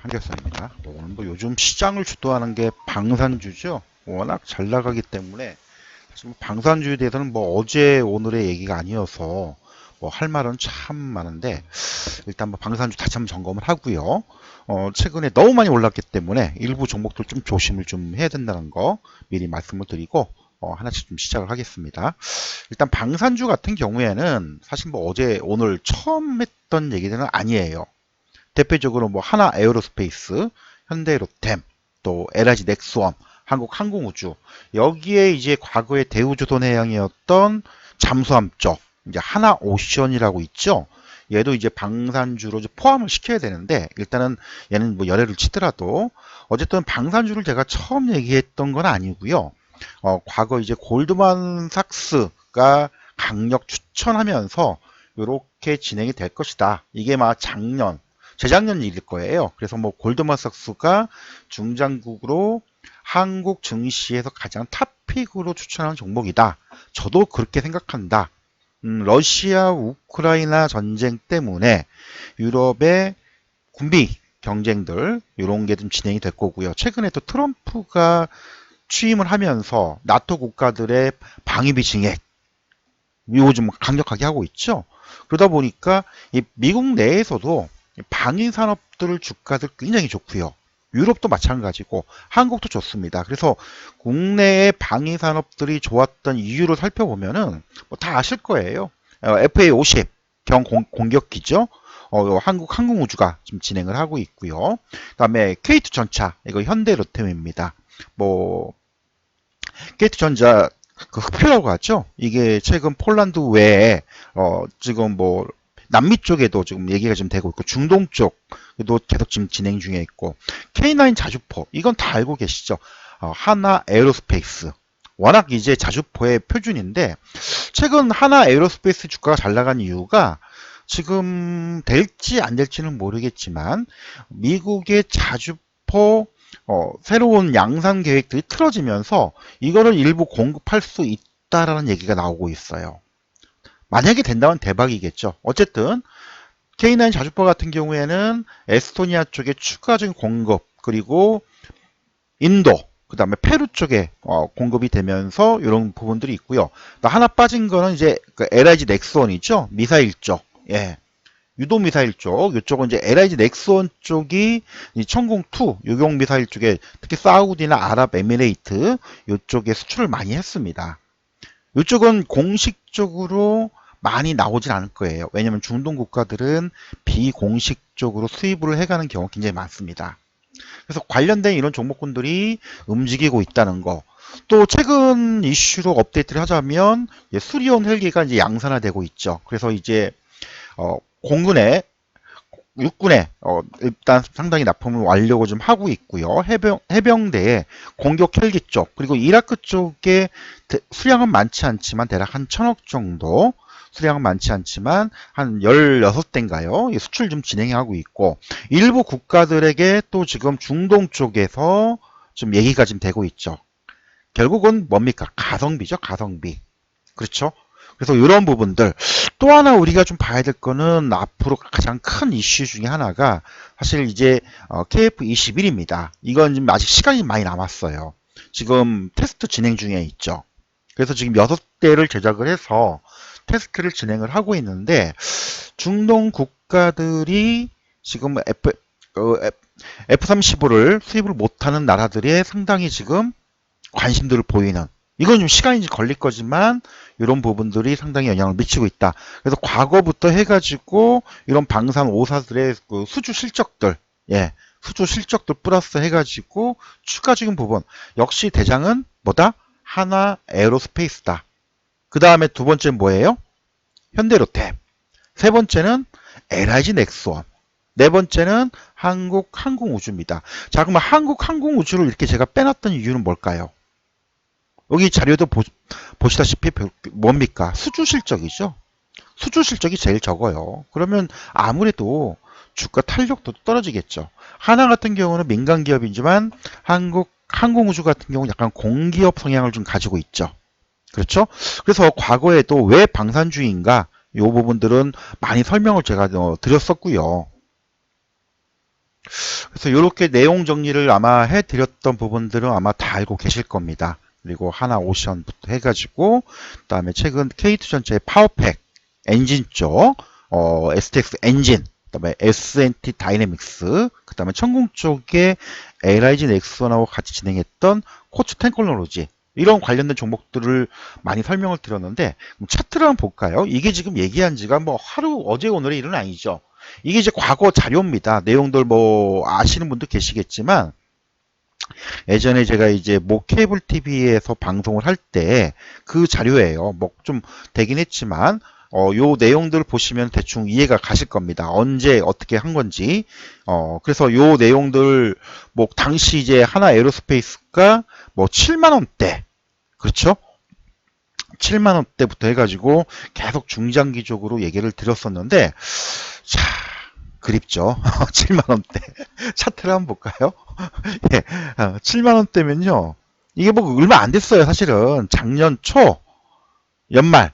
한결선입니다. 뭐 오늘 뭐 요즘 시장을 주도하는 게 방산주죠. 워낙 잘 나가기 때문에 지금 방산주에 대해서는 뭐 어제 오늘의 얘기가 아니어서 뭐 할 말은 참 많은데 일단 뭐 방산주 다시 한번 점검을 하고요. 어, 최근에 너무 많이 올랐기 때문에 일부 종목들 좀 조심을 좀 해야 된다는 거 미리 말씀을 드리고 어, 하나씩 좀 시작을 하겠습니다. 일단 방산주 같은 경우에는 사실 뭐 어제 오늘 처음 했던 얘기들은 아니에요. 대표적으로 뭐 하나 에어로스페이스, 현대로템, 또 LIG 넥스원, 한국 항공우주 여기에 이제 과거의 대우조선해양이었던 잠수함 쪽 이제 하나 오션이라고 있죠. 얘도 이제 방산주로 이제 포함을 시켜야 되는데 일단은 얘는 뭐 열애를 치더라도 어쨌든 방산주를 제가 처음 얘기했던 건 아니고요. 어, 과거 이제 골드만삭스가 강력 추천하면서 이렇게 진행이 될 것이다. 이게 막 작년 재작년 일일 거예요. 그래서 뭐 골드만삭스가 중장국으로 한국 증시에서 가장 탑픽으로 추천하는 종목이다. 저도 그렇게 생각한다. 음, 러시아 우크라이나 전쟁 때문에 유럽의 군비 경쟁들 이런 게 좀 진행이 될 거고요. 최근에 또 트럼프가 취임을 하면서 나토 국가들의 방위비 증액 좀 강력하게 하고 있죠. 그러다 보니까 이 미국 내에서도 방위 산업들 주가들 굉장히 좋고요. 유럽도 마찬가지고 한국도 좋습니다. 그래서 국내의 방위 산업들이 좋았던 이유를 살펴보면은 뭐 다 아실 거예요. 어, FA50 경 공, 공격기죠. 어, 한국 항공우주가 좀 진행을 하고 있고요. 그다음에 K2 전차 이거 현대 로템입니다. 뭐 K2 전자 그 흡혈라고 하죠. 이게 최근 폴란드 외에 어, 지금 뭐 남미 쪽에도 지금 얘기가 좀 되고 있고 중동 쪽도 계속 지금 진행 중에 있고 K9 자주포 이건 다 알고 계시죠? 어, 하나 에어로스페이스 워낙 이제 자주포의 표준인데 최근 하나 에어로스페이스 주가가 잘 나간 이유가 지금 될지 안 될지는 모르겠지만 미국의 자주포 어, 새로운 양산 계획들이 틀어지면서 이거를 일부 공급할 수 있다라는 얘기가 나오고 있어요. 만약에 된다면 대박이겠죠. 어쨌든 K9 자주포 같은 경우에는 에스토니아 쪽에 추가적인 공급 그리고 인도 그 다음에 페루 쪽에 어, 공급이 되면서 이런 부분들이 있고요. 또 하나 빠진 거는 이제 그 LIG 넥스원이죠. 미사일 쪽. 예. 유도 미사일 쪽, 이쪽은 이제 LIG 넥스원 쪽이 이 천공2 유경 미사일 쪽에 특히 사우디나 아랍에미레이트 이쪽에 수출을 많이 했습니다. 이쪽은 공식적으로 많이 나오진 않을 거예요. 왜냐하면 중동 국가들은 비공식적으로 수입을 해가는 경우가 굉장히 많습니다. 그래서 관련된 이런 종목군들이 움직이고 있다는 거. 또 최근 이슈로 업데이트를 하자면 수리온 헬기가 이제 양산화되고 있죠. 그래서 이제 어, 공군에 육군에 어, 일단 상당히 납품을 완료를 좀 하고 있고요. 해병 해병대에 공격 헬기 쪽 그리고 이라크 쪽에 대, 수량은 많지 않지만 대략 한 천억 정도 수량은 많지 않지만 한 16대인가요? 수출 좀 진행하고 있고 일부 국가들에게 또 지금 중동 쪽에서 좀 얘기가 지금 되고 있죠. 결국은 뭡니까? 가성비죠. 가성비. 그렇죠? 그래서 이런 부분들 또 하나 우리가 좀 봐야 될 거는 앞으로 가장 큰 이슈 중에 하나가 사실 이제 KF21입니다. 이건 지금 아직 시간이 많이 남았어요. 지금 테스트 진행 중에 있죠. 그래서 지금 6대를 제작을 해서 테스트를 진행을 하고 있는데 중동 국가들이 지금 F, 어, F-35를 수입을 못하는 나라들의 상당히 지금 관심들을 보이는 이건 좀 시간이 걸릴 거지만 이런 부분들이 상당히 영향을 미치고 있다. 그래서 과거부터 해가지고 이런 방산 5사들의 그 수주 실적들, 예, 수주 실적들 플러스 해가지고 추가적인 부분 역시 대장은 뭐다? 하나 에어로스페이스다. 그 다음에 두 번째는 뭐예요? 현대로템. 세 번째는 LIG 넥스원. 네 번째는 한국 항공우주입니다. 자, 그러면 한국 항공우주를 이렇게 제가 빼놨던 이유는 뭘까요? 여기 자료도 보, 보시다시피 뭡니까? 수주 실적이죠. 수주 실적이 제일 적어요. 그러면 아무래도 주가 탄력도 떨어지겠죠. 하나 같은 경우는 민간 기업이지만 한국 항공우주 같은 경우는 약간 공기업 성향을 좀 가지고 있죠. 그렇죠? 그래서 과거에도 왜 방산주의인가 이 부분들은 많이 설명을 제가 어, 드렸었고요. 그래서 이렇게 내용 정리를 아마 해드렸던 부분들은 아마 다 알고 계실 겁니다. 그리고 하나 오션부터 해가지고 그 다음에 최근 K2 전체의 파워팩 엔진 쪽, 어, STX 엔진, 그 다음에 S&T 다이내믹스, 그 다음에 천공 쪽에 LIG 넥슨하고 같이 진행했던 코츠 테크놀로지 이런 관련된 종목들을 많이 설명을 드렸는데 그럼 차트를 한번 볼까요? 이게 지금 얘기한 지가 뭐 하루 어제 오늘의 일은 아니죠. 이게 이제 과거 자료입니다. 내용들 뭐 아시는 분도 계시겠지만 예전에 제가 이제 모 케이블 TV에서 방송을 할 때 그 자료예요. 뭐 좀 되긴 했지만 어, 요 내용들 보시면 대충 이해가 가실 겁니다. 언제 어떻게 한 건지. 어, 그래서 요 내용들 뭐 당시 이제 하나 에어로스페이스가 뭐 7만 원대. 그렇죠? 7만 원대부터 해가지고 계속 중장기적으로 얘기를 드렸었는데 자 그립죠? 7만 원대. 차트를 한번 볼까요? 예, 7만 원대면요 이게 뭐 얼마 안 됐어요 사실은. 작년 초 연말.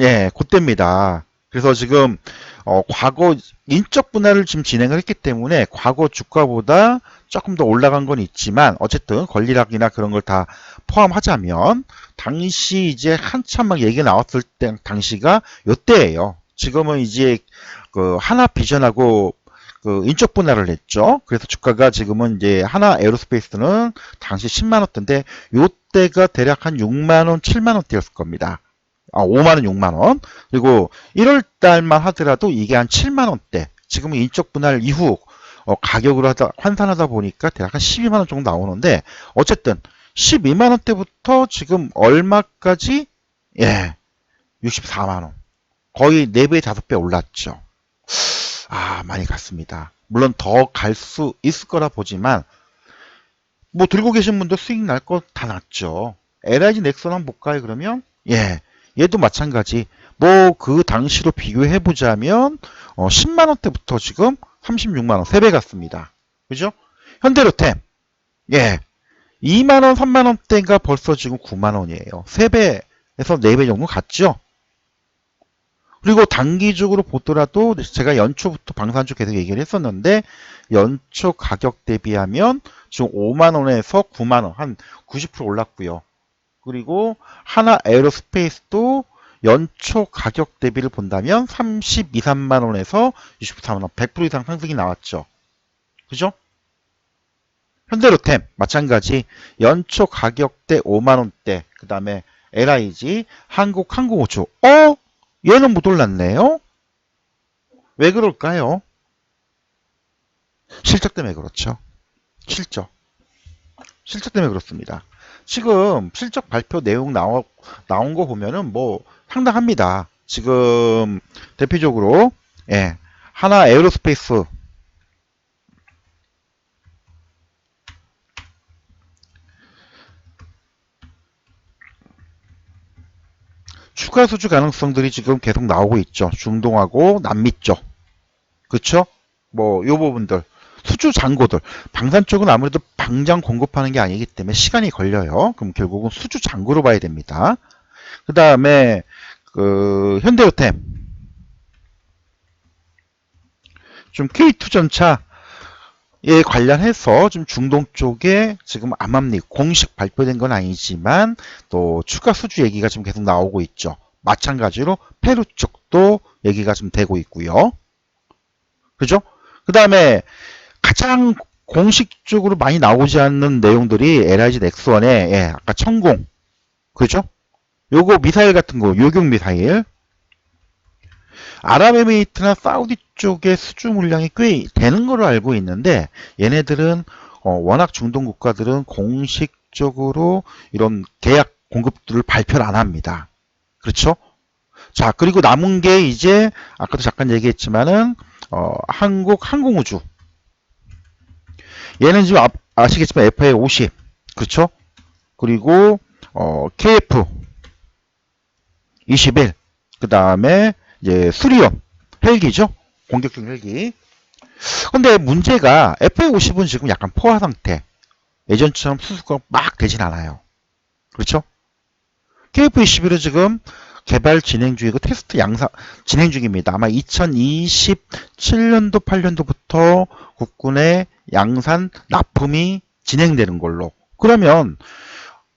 예 그때입니다. 그래서 지금 어, 과거 인적 분할을 지금 진행을 했기 때문에 과거 주가보다 조금 더 올라간 건 있지만 어쨌든 권리락이나 그런 걸 다 포함하자면 당시 이제 한참 막 얘기 나왔을 때 당시가 요때예요. 지금은 이제 그 하나 비전하고 그 인적 분할을 했죠. 그래서 주가가 지금은 이제 하나 에어로스페이스는 당시 10만 원대인데 요때가 대략 한 6만 원, 7만 원대였을 겁니다. 아, 5만 원, 6만 원. 그리고 1월 달만 하더라도 이게 한 7만 원대. 지금은 인적 분할 이후 어, 가격으로 하다 환산하다 보니까 대략 한 12만 원 정도 나오는데 어쨌든 12만 원대부터 지금 얼마까지? 예. 64만 원. 거의 4배, 5배 올랐죠. 아, 많이 갔습니다. 물론 더 갈 수 있을 거라 보지만 뭐 들고 계신 분도 수익 날 거 다 났죠. LIG 넥슨 한번 볼까요, 그러면? 예. 얘도 마찬가지. 뭐 그 당시로 비교해 보자면 어, 10만 원대부터 지금 36만 원, 3배 갔습니다. 그죠? 현대로템. 예. 2만 원, 3만 원대가 벌써 지금 9만 원이에요. 3배에서 4배 정도 갔죠? 그리고 단기적으로 보더라도 제가 연초부터 방산주 계속 얘기를 했었는데 연초 가격 대비하면 지금 5만 원에서 9만 원, 한 90% 올랐고요. 그리고 하나 에어로스페이스도 연초 가격 대비를 본다면 32, 3만 원에서 24만 원, 100% 이상 상승이 나왔죠. 그죠? 현대로템 마찬가지 연초 가격대 5만 원대, 그 다음에 LIG, 한국항공우주. 어? 얘는 못 올랐네요. 왜 그럴까요? 실적 때문에 그렇죠. 실적. 실적 때문에 그렇습니다. 지금 실적 발표 내용 나오, 나온 거 보면은 뭐 상당합니다. 지금 대표적으로 예, 하나 에어로스페이스 추가 수주 가능성들이 지금 계속 나오고 있죠. 중동하고 남미 쪽. 그쵸? 뭐, 요 부분들. 수주 잔고들. 방산 쪽은 아무래도 방장 공급하는 게 아니기 때문에 시간이 걸려요. 그럼 결국은 수주 잔고로 봐야 됩니다. 그 다음에, 그, 현대호템. 좀 K2전차, 에 관련해서 좀 중동 쪽에 지금 암암리 공식 발표된 건 아니지만 또 추가 수주 얘기가 지금 계속 나오고 있죠. 마찬가지로 페루 쪽도 얘기가 좀 되고 있고요. 그죠? 그 다음에 가장 공식적으로 많이 나오지 않는 내용들이 LIG 넥스원의 예, 아까 천공 그죠? 요거 미사일 같은 거 요격 미사일 아랍에미리트나 사우디 쪽의 수주 물량이 꽤 되는 걸로 알고 있는데 얘네들은 어, 워낙 중동 국가들은 공식적으로 이런 계약 공급들을 발표를 안 합니다. 그렇죠? 자 그리고 남은 게 이제 아까도 잠깐 얘기했지만은 어, 한국 항공우주 얘는 지금 아, 시겠지만 FA 50 그렇죠? 그리고 어, KF 21 그 다음에 이제 수리용 헬기죠. 공격중 헬기. 근데 문제가 FA50은 지금 약간 포화 상태. 예전처럼 수수가 막 되진 않아요. 그렇죠? KF21은 지금 개발 진행 중이고 테스트 양상 진행 중입니다. 아마 2027년도 8년도부터 국군의 양산 납품이 진행되는 걸로. 그러면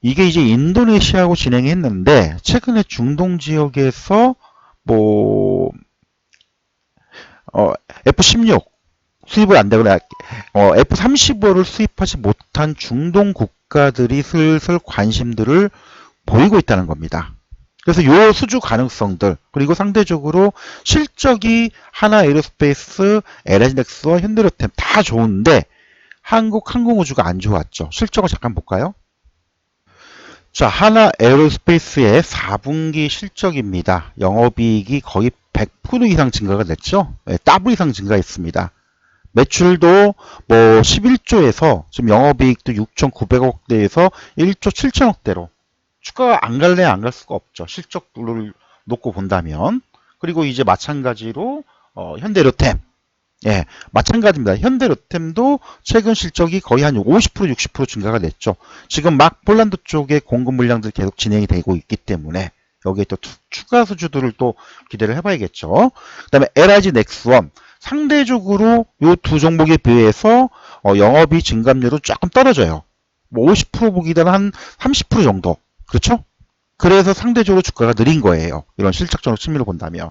이게 이제 인도네시아하고 진행했는데 최근에 중동 지역에서 뭐 어, F16 수입을 안 되거나 어, F35를 수입하지 못한 중동 국가들이 슬슬 관심들을 보이고 있다는 겁니다. 그래서 요 수주 가능성들 그리고 상대적으로 실적이 하나 에어스페이스, LH넥스와 현대로템 다 좋은데 한국 항공우주가 안 좋았죠. 실적을 잠깐 볼까요? 자, 하나 에어로스페이스의 4분기 실적입니다. 영업이익이 거의 100% 이상 증가가 됐죠. 네, 더블 이상 증가했습니다. 매출도 뭐 11조에서 지금 영업이익도 6,900억 대에서 1조 7천억 대로 주가가 안 갈래 안 갈 수가 없죠. 실적을 놓고 본다면. 그리고 이제 마찬가지로 어, 현대로템. 예, 마찬가지입니다. 현대로템도 최근 실적이 거의 한 50% 60% 증가가 됐죠. 지금 막 폴란드 쪽에 공급 물량들 계속 진행이 되고 있기 때문에 여기에 또 투- 추가 수주들을 또 기대를 해봐야겠죠. 그 다음에 LIG 넥스원 상대적으로 이 두 종목에 비해서 어, 영업이 증감률은 조금 떨어져요. 뭐 50% 보기보다는 한 30% 정도. 그렇죠? 그래서 상대적으로 주가가 느린 거예요. 이런 실적적으로 측면으로 본다면.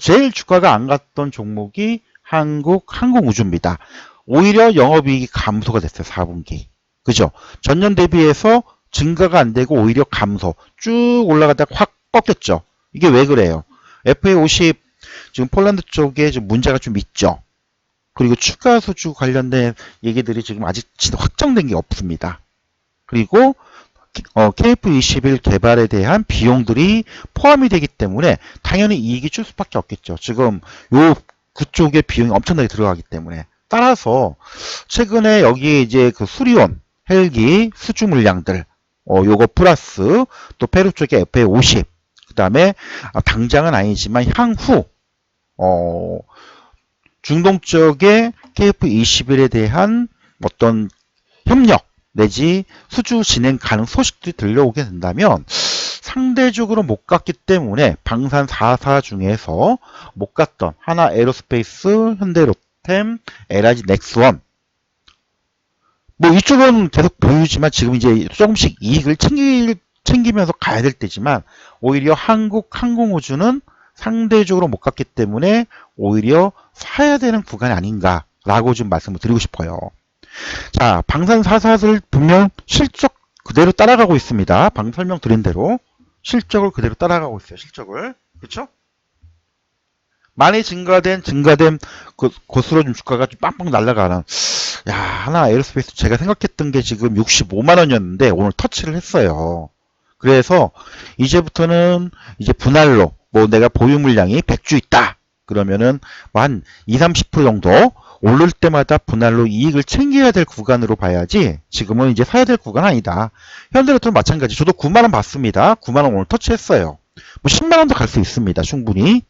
제일 주가가 안 갔던 종목이 한국 항공우주입니다. 오히려 영업이익이 감소가 됐어요. 4분기. 그죠? 전년 대비해서 증가가 안 되고 오히려 감소. 쭉 올라가다가 확 꺾였죠. 이게 왜 그래요? FA50 지금 폴란드 쪽에 좀 문제가 좀 있죠. 그리고 추가 수주 관련된 얘기들이 지금 아직 확정된 게 없습니다. 그리고 어, KF21 개발에 대한 비용들이 포함이 되기 때문에 당연히 이익이 줄 수밖에 없겠죠. 지금 요 그쪽에 비용이 엄청나게 들어가기 때문에 따라서 최근에 여기 이제 그 수리온 헬기 수주 물량들 어, 요거 플러스 또 페루 쪽에 FA50 그 다음에 당장은 아니지만 향후 어, 중동 쪽에 KF21에 대한 어떤 협력 내지 수주 진행 가능 소식들이 들려오게 된다면 상대적으로 못 갔기 때문에 방산 4사 중에서 못 갔던 하나 에로스페이스, 현대로템, LIG 넥스원 뭐 이쪽은 계속 보유지만 지금 이제 조금씩 이익을 챙기, 챙기면서 가야 될 때지만 오히려 한국 항공우주는 상대적으로 못 갔기 때문에 오히려 사야 되는 구간이 아닌가라고 좀 말씀을 드리고 싶어요. 자, 방산 사사를 분명 실적 그대로 따라가고 있습니다. 방금 설명드린 대로 실적을 그대로 따라가고 있어요. 실적을. 그렇죠? 많이 증가된 증가된 그 곳으로 좀 주가가 좀 빵빵 날아가는 야 하나 에어스페이스 제가 생각했던 게 지금 65만 원이었는데 오늘 터치를 했어요. 그래서 이제부터는 이제 분할로 뭐 내가 보유 물량이 100주 있다. 그러면은 뭐 한 2, 30% 정도 오를 때마다 분할로 이익을 챙겨야 될 구간으로 봐야지 지금은 이제 사야 될 구간 아니다. 현대로도 마찬가지. 저도 9만 원 받습니다. 9만 원 오늘 터치했어요. 뭐 10만 원도 갈 수 있습니다. 충분히.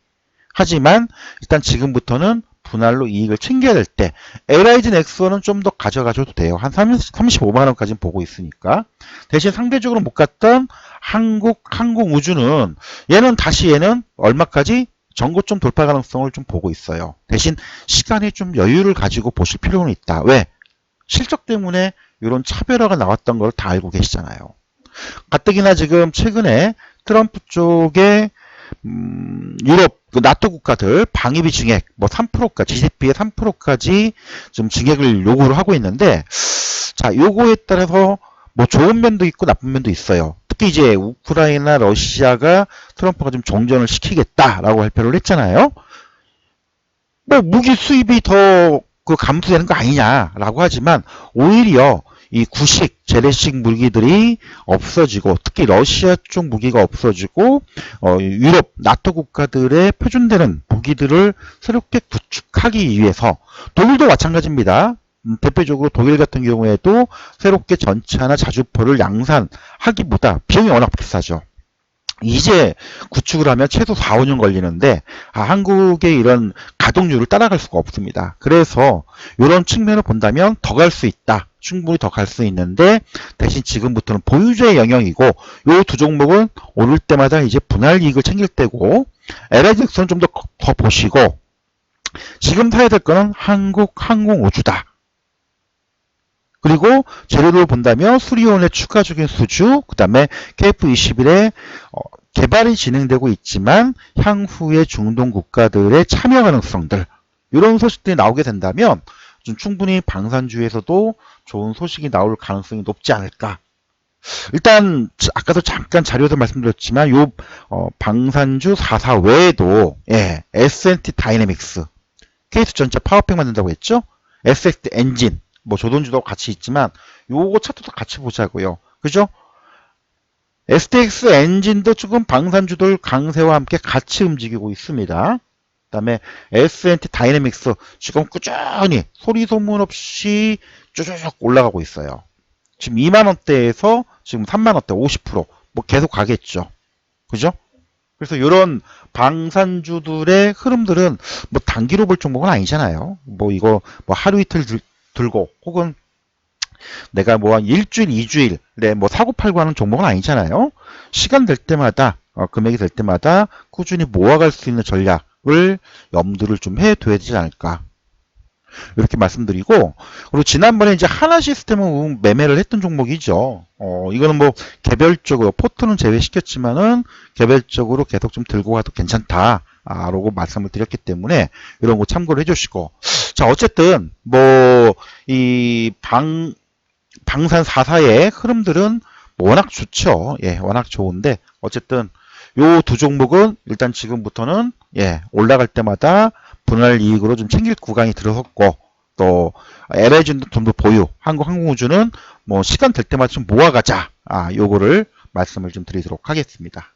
하지만 일단 지금부터는 분할로 이익을 챙겨야 될 때 LIG 넥스원은 좀 더 가져가셔도 돼요. 한 30, 35만 원까지는 보고 있으니까. 대신 상대적으로 못 갔던 한국 항공우주는 얘는 다시 얘는 얼마까지 전고점 돌파 가능성을 좀 보고 있어요. 대신 시간에 좀 여유를 가지고 보실 필요는 있다. 왜? 실적 때문에 이런 차별화가 나왔던 걸 다 알고 계시잖아요. 가뜩이나 지금 최근에 트럼프 쪽에 음, 유럽 그 나토 국가들 방위비 증액 뭐 3%까지 GDP의 3%까지 좀 증액을 요구를 하고 있는데 자 요거에 따라서 뭐 좋은 면도 있고 나쁜 면도 있어요. 이제 우크라이나 러시아가 트럼프가 좀 정전을 시키겠다라고 발표를 했잖아요. 뭐 무기 수입이 더 그 감소되는 거 아니냐라고 하지만 오히려 이 구식, 재래식 무기들이 없어지고 특히 러시아 쪽 무기가 없어지고 어, 유럽, 나토 국가들의 표준되는 무기들을 새롭게 구축하기 위해서 독일도 마찬가지입니다. 음, 대표적으로 독일 같은 경우에도 새롭게 전차나 자주포를 양산하기보다 비용이 워낙 비싸죠. 이제 구축을 하면 최소 4, 5년 걸리는데 아, 한국의 이런 가동률을 따라갈 수가 없습니다. 그래서 이런 측면을 본다면 더 갈 수 있다. 충분히 더 갈 수 있는데 대신 지금부터는 보유자의 영역이고 요두 종목은 오를 때마다 이제 분할 이익을 챙길 때고 LHX는 좀더 더 보시고 지금 사야 될 거는 한국 항공우주다. 그리고 재료를 본다면 수리온의 추가적인 수주, 그 다음에 KF21의 개발이 진행되고 있지만 향후의 중동 국가들의 참여 가능성들 이런 소식들이 나오게 된다면 좀 충분히 방산주에서도 좋은 소식이 나올 가능성이 높지 않을까. 일단 아까도 잠깐 자료에서 말씀드렸지만 요 어, 방산주 4사 외에도 예, S&T 다이내믹스, 케이스 전체 파워팩 만든다고 했죠? SX 엔진, 뭐 조던주도 같이 있지만 요거 차트도 같이 보자고요. 그죠? STX 엔진도 지금 방산주들 강세와 함께 같이 움직이고 있습니다. 그 다음에 S&T 다이내믹스 지금 꾸준히 소리 소문 없이 쭈쭈쭉 올라가고 있어요. 지금 2만원대에서 지금 3만원대 50%뭐 계속 가겠죠. 그죠? 그래서 이런 방산주들의 흐름들은 뭐 단기로 볼 종목은 아니잖아요. 뭐 이거 뭐 하루 이틀 들, 들고 혹은 내가 뭐 한 일주일, 이주일, 네, 뭐 사고 팔고 하는 종목은 아니잖아요. 시간 될 때마다, 어, 금액이 될 때마다 꾸준히 모아갈 수 있는 전략을 염두를 좀 해둬야 되지 않을까. 이렇게 말씀드리고, 그리고 지난번에 이제 하나 시스템은 매매를 했던 종목이죠. 어, 이거는 뭐 개별적으로, 포트는 제외시켰지만은 개별적으로 계속 좀 들고 가도 괜찮다. 아, 라고 말씀을 드렸기 때문에 이런 거 참고를 해주시고. 자, 어쨌든, 뭐, 이 방, 방산 4사의 흐름들은 뭐 워낙 좋죠. 예, 워낙 좋은데 어쨌든 요 두 종목은 일단 지금부터는 예, 올라갈 때마다 분할 이익으로 좀 챙길 구간이 들어섰고 또 LH도 좀더 보유, 한국항공우주는 뭐 시간 될 때마다 좀 모아가자. 아, 요거를 말씀을 좀 드리도록 하겠습니다.